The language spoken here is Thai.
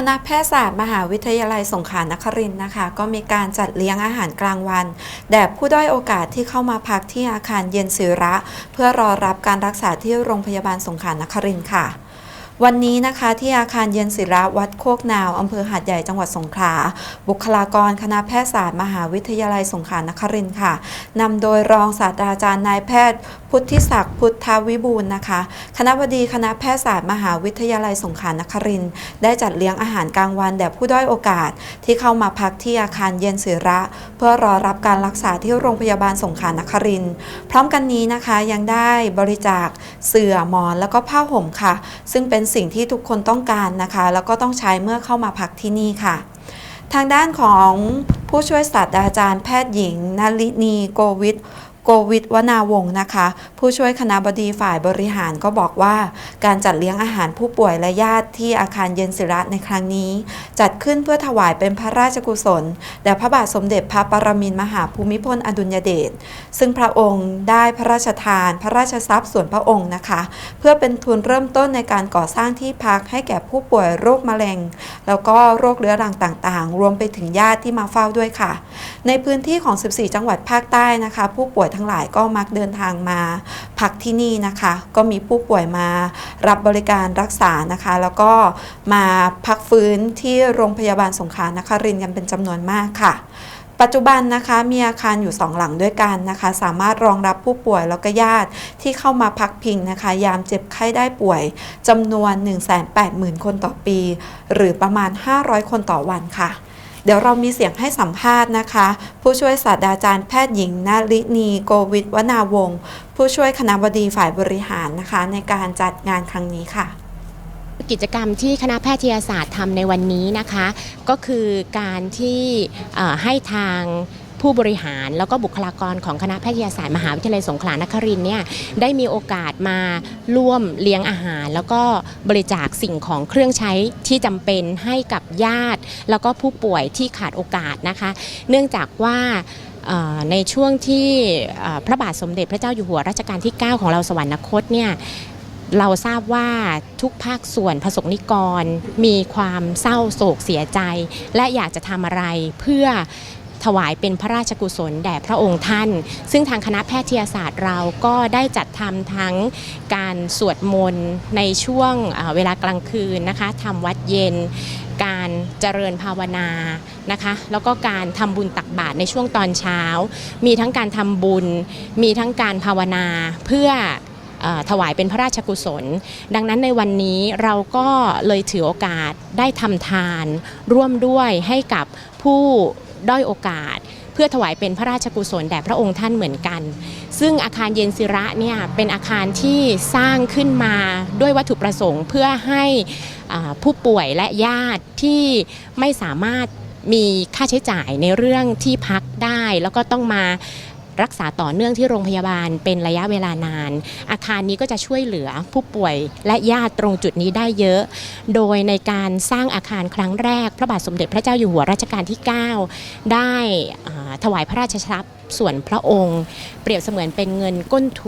คณะแพทยศาสตร์มหาวิทยาลัยสงขลานครินทร์นะคะ ก็มีการจัดเลี้ยงอาหารกลางวันแด่ผู้ด้อยโอกาสที่เข้ามาพักที่อาคารเย็นศิระ เพื่อรอรับการรักษาที่โรงพยาบาลสงขลานครินทร์ค่ะ วันนี้นะคะที่อาคารเย็นศิระวัดโคกนาวอำเภอหาดใหญ่จังหวัดสงขลา บุคลากรคณะแพทยศาสตร์มหาวิทยาลัยสงขลานครินทร์ค่ะนำโดยรองศาสตราจารย์นายแพทย์ พุทธิศักดิ์พุทธวิบูลย์นะคะ คณะบดีคณะแพทยศาสตร์มหาวิทยาลัยสงขลานครินทร์ได้จัดเลี้ยงอาหารกลางวันแด่ผู้ด้อยโอกาส ที่เข้ามาพักที่อาคารเย็นศิระ เพื่อรอรับการรักษาที่โรงพยาบาลสงขลานครินทร์พร้อมกันนี้นะคะยังได้บริจาคเสื่อหมอนแล้วก็ผ้าห่มค่ะ ซึ่งเป็นสิ่งที่ทุกคนต้องการนะคะ แล้วก็ต้องใช้เมื่อเข้ามาพักที่นี่ค่ะ ทางด้านของผู้ช่วยศาสตราจารย์แพทย์หญิงนลินีโกวิท โกวิทวนาวงศ์นะคะ ผู้ช่วยคณะบดีฝ่ายบริหารก็บอกว่า การจัดเลี้ยงอาหารผู้ป่วยและญาติที่อาคารเย็นศิระในครั้งนี้ จัดขึ้นเพื่อถวายเป็นพระราชกุศลแด่พระบาทสมเด็จพระปรมินทรมหาภูมิพลอดุลยเดชซึ่งพระองค์ได้พระราชทาน พระราชทรัพย์ส่วนพระองค์นะคะ เพื่อเป็นทุนเริ่มต้นในการก่อสร้างที่พักให้แก่ผู้ป่วยโรคมะเร็ง แล้วก็โรคเรื้อรังต่างๆ รวมไปถึงญาติที่มาเฝ้าด้วยค่ะ ในพื้นที่ของ 14 จังหวัดภาคใต้นะคะ ผู้ป่วยทั้งหลายก็มักเดินทางมาพักที่นี่นะคะ ก็มีผู้ป่วยมารับบริการรักษานะคะ แล้วก็มาพักฟื้นที่โรงพยาบาลสงขลานครินทร์กันเป็นจำนวนมากค่ะปัจจุบันนะคะมีอาคารอยู่ 2 หลังด้วยกันนะคะ สามารถรองรับผู้ป่วยแล้วก็ญาติที่เข้ามาพักพิงนะคะ ยามเจ็บไข้ได้ป่วยจำนวน 180,000 คนต่อปี หรือประมาณ 500 คนต่อวันค่ะ เดี๋ยวเรามีเสียงให้สัมภาษณ์นะคะ ผู้ช่วยศาสตราจารย์แพทย์หญิงนารินีโกวิทวนาวงศ์ผู้ช่วยคณะบดีฝ่ายบริหารนะคะ ในการจัดงานครั้งนี้ค่ะกิจกรรมที่คณะแพทยศาสตร์ทำในวันนี้นะคะ ก็คือการที่ให้ทาง ผู้บริหารแล้วก็บุคลากรของคณะแพทยศาสตร์มหาวิทยาลัยสงขลานครินทร์เนี่ยได้มีโอกาสมาร่วมเลี้ยงอาหาร แล้วก็บริจาคสิ่งของเครื่องใช้ที่จำเป็นให้กับญาติ แล้วก็ผู้ป่วยที่ขาดโอกาสนะคะ เนื่องจากว่าในช่วงที่พระบาทสมเด็จพระเจ้าอยู่หัวรัชกาลที่ 9 ของเราสวรรคตเนี่ยเราทราบว่าทุกภาคส่วนประสงนิกร มีความเศร้าโศกเสียใจ และอยากจะทำอะไรเพื่อ ถวายเป็นพระราชกุศลแด่พระองค์ท่าน ซึ่งทางคณะแพทยศาสตร์เราก็ได้จัดทำทั้งการสวดมนต์ในช่วงเวลากลางคืนนะคะทำวัดเย็นการเจริญภาวนานะคะ แล้วก็การทำบุญตักบาตรในช่วงตอนเช้า มีทั้งการทำบุญ มีทั้งการภาวนาเพื่อถวายเป็นพระราชกุศล ดังนั้นในวันนี้เราก็เลยถือโอกาสได้ทำทานร่วมด้วยให้กับผู้ ด้อยโอกาส เพื่อถวายเป็นพระราชกุศลแด่พระองค์ท่านเหมือนกัน ซึ่งอาคารเย็นศิระเนี่ยเป็นอาคารที่สร้างขึ้นมาด้วยวัตถุประสงค์ เพื่อให้ผู้ป่วยและญาติที่ไม่สามารถมีค่าใช้จ่ายในเรื่องที่พักได้ แล้วก็ต้องมา รักษาต่อเนื่องที่โรงพยาบาลเป็นระยะเวลานาน อาคารนี้ก็จะช่วยเหลือผู้ป่วยและญาติตรงจุดนี้ได้เยอะ โดยในการสร้างอาคารครั้งแรก พระบาทสมเด็จพระเจ้าอยู่หัวรัชกาลที่ 9 ได้ถวายพระราชทรัพย์ส่วนพระองค์ เปรียบเสมือนเป็นเงินก้นทุน